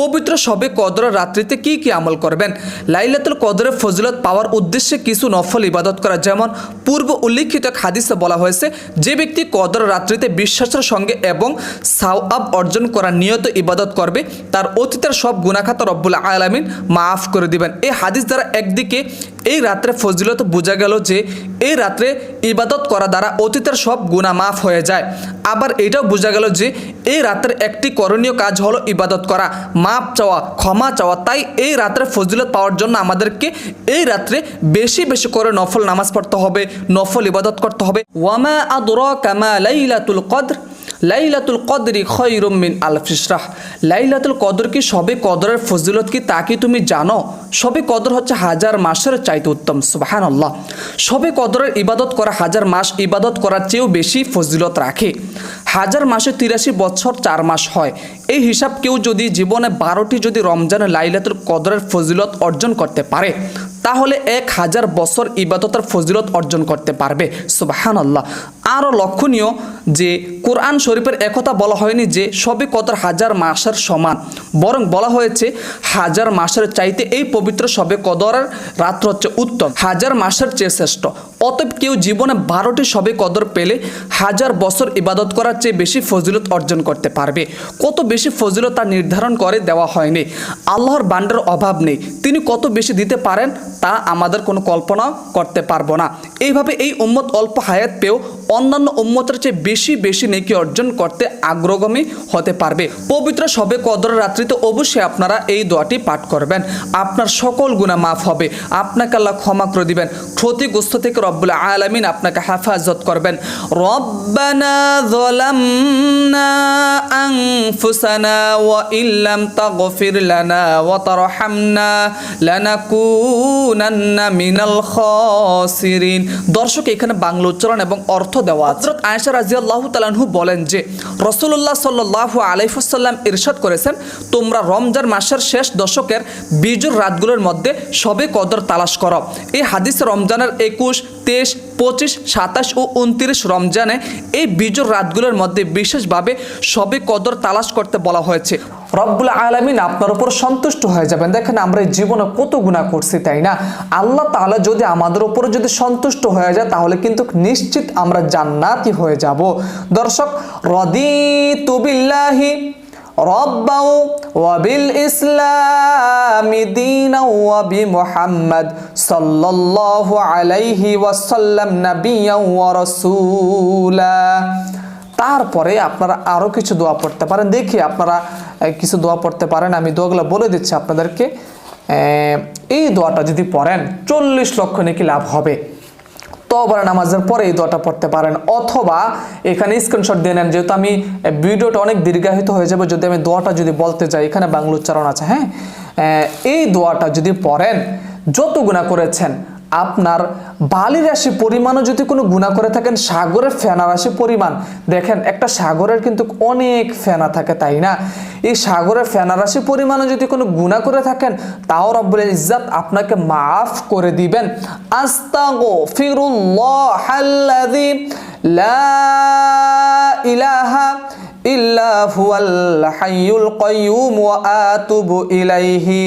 পবিত্র সবে কদর রাত্রিতে কি কি আমল করবেন? লাইলাতুল কদরের ফজিলত পাওয়ার উদ্দেশ্যে কিছু নফল ইবাদত করা। যেমন পূর্ব উল্লিখিত এক হাদিসে বলা হয়েছে, যে ব্যক্তি কদর রাত্রিতে বিশ্বাসের সঙ্গে এবং সাওয়াব অর্জন করার নিয়ত ইবাদত করবে, তার অতীতের সব গুণাখাতা রব্বুল আলামিন মাফ করে দিবেন। এই হাদিস দ্বারা একদিকে এই রাত্রে ফজিলত বোঝা গেল যে এই রাত্রে ইবাদত করা দ্বারা অতীতের সব গুণা মাফ হয়ে যায়। আবার এটাও বোঝা গেল যে এই রাতের একটি করণীয় কাজ হলো ইবাদত করা। মাপ চাওয়া, ক্ষমা চাওয়া, তাই এই রাত্রে ফজিলত পাওয়ার জন্য আমাদেরকে এই রাত্রে বেশি বেশি করে নফল নামাজ পড়তে হবে, নফল ইবাদত করতে হবে। ওয়ামা আদর কামা লাইলাতুল কদর, লাইলাতুল কদরি খৈরুম মিন আলফিসরাহ লাইলাতুল কদর কি? সবে কদরের ফজিলত কি? তা কি তুমি জানো? সবে কদর হচ্ছে হাজার মাসের চাইতে উত্তম সুবাহান আল্লাহ সবে কদরের ইবাদত করা হাজার মাস ইবাদত করার চেয়েও বেশি ফজিলত রাখে। হাজার মাসে তিরাশি বছর চার মাস হয়। এই হিসাব কেউ যদি জীবনে বারোটি যদি রমজান লাইলাতুল কদরের ফজিলত অর্জন করতে পারে, তাহলে এক হাজার বছর ইবাদতার ফজিলত অর্জন করতে পারবে। সুবাহান আল্লাহ আরও লক্ষণীয় যে কোরআন শরীফের একথা বলা হয়নি যে সবে কদর হাজার মাসের সমান। বরং বলা হয়েছে হাজার মাসের চাইতে এই পবিত্র সবে কদরের রাত্র হচ্ছে উত্তম। হাজার মাসের চেয়ে শ্রেষ্ঠ। অতএব কেউ জীবনে বারোটি সবে কদর পেলে হাজার বছর ইবাদত করার চেয়ে বেশি ফজিলত অর্জন করতে পারবে। কত বেশি ফজিলত তা নির্ধারণ করে দেওয়া হয়নি। আল্লাহর বান্ডার অভাব নেই। তিনি কত বেশি দিতে পারেন তা আমাদের কোনো কল্পনা করতে পারব না। এইভাবে এই উম্মত অল্প হায়াত পেয়েও অন্যান্য উম্মতের চেয়ে বেশি বেশি নেকি অর্জন করতে আগ্রগামী হতে পারবে পবিত্র সবে কদর রাত্রিতে অবশ্যই আপনারা এই দোয়াটি পাঠ করবেন আপনার সকল গুণা মাফ হবে আপনাকে আল্লাহ ক্ষমা করে দিবেন ক্ষতিগ্রস্ত থেকে রব্বুল আলামিন আপনাকে হেফাজত করবেন রব্বানা ظلمنا أنفسنا وإن لم تغفر لنا وترحمنا لنكونن من الخاسرين দর্শক এখানে বাংলা উচ্চারণ এবং অর্থ দেওয়া আছে। হযরত আয়েশা রাদিয়াল্লাহু তাআলাহু বলেন যে, রাসূলুল্লাহ সাল্লাল্লাহু আলাইহি ওয়াসাল্লাম ইরশাদ করেছেন, তোমরা রমজান মাসের শেষ দশকের বিজুর রাতগুলোর মধ্যে সবে কদর তালাশ করো। এই হাদিস রমজানের একুশ, তেইশ, পঁচিশ, সাতাশ ও উনত্রিশ রমজানে এই বিজুর রাতগুলোর মধ্যে বিশেষভাবে সবে কদর তালাশ করতে বলা হয়েছে। রব্বুল আলমিন আপনার উপর সন্তুষ্ট হয়ে যাবেন। দেখেন, আমরা এই জীবনে কত গুণা করছি, তাই না? আল্লাহ তাহলে যদি আমাদের উপর যদি সন্তুষ্ট হয়ে যায়, তাহলে কিন্তু নিশ্চিত আমরা জান্নাতি হয়ে যাব। দর্শক রদি তুবিল্লাহি রব্বাউ ওয়াবিল ইসলামি দিনা ওয়াবি মুহাম্মদ সাল্লাল্লাহু আলাইহি ওয়াসাল্লাম নাবিয়া ওয়া রাসূলা। তারপরে আপনারা আরও কিছু দোয়া পড়তে পারেন। দেখি আপনারা কিছু দোয়া পড়তে পারেন। আমি দোয়াগুলো বলে দিচ্ছি আপনাদেরকে। এই দোয়াটা যদি পড়েন, চল্লিশ লক্ষ নাকি লাভ হবে। তবার নামাজের পরে এই দোয়াটা পড়তে পারেন। অথবা এখানে স্ক্রিনশট দিয়ে নেন, যেহেতু আমি ভিডিওটা অনেক দীর্ঘায়িত হয়ে যাবে, যদি আমি দোয়াটা যদি বলতে যাই, এখানে বাংলা উচ্চারণ আছে হ্যাঁ? এই দোয়াটা যদি পড়েন, যত গুণা করেছেন আপনার বালি রাশি পরিমাণও যদি কোনো গুণা করে থাকেন, সাগরের ফেনা রাশি পরিমাণ, দেখেন একটা সাগরের কিন্তু অনেক ফেনা থাকে, তাই না? এই সাগরের ফেনা রাশি পরিমাণও যদি কোনো গুণা করে থাকেন, তাও রব্বুল ইজ্জাত আপনাকে মাফ করে দিবেন। লা ইলাহা ইল্লা হুয়াল হাইয়ুল কাইয়্যুম ওয়া আতুবু ইলাইহি।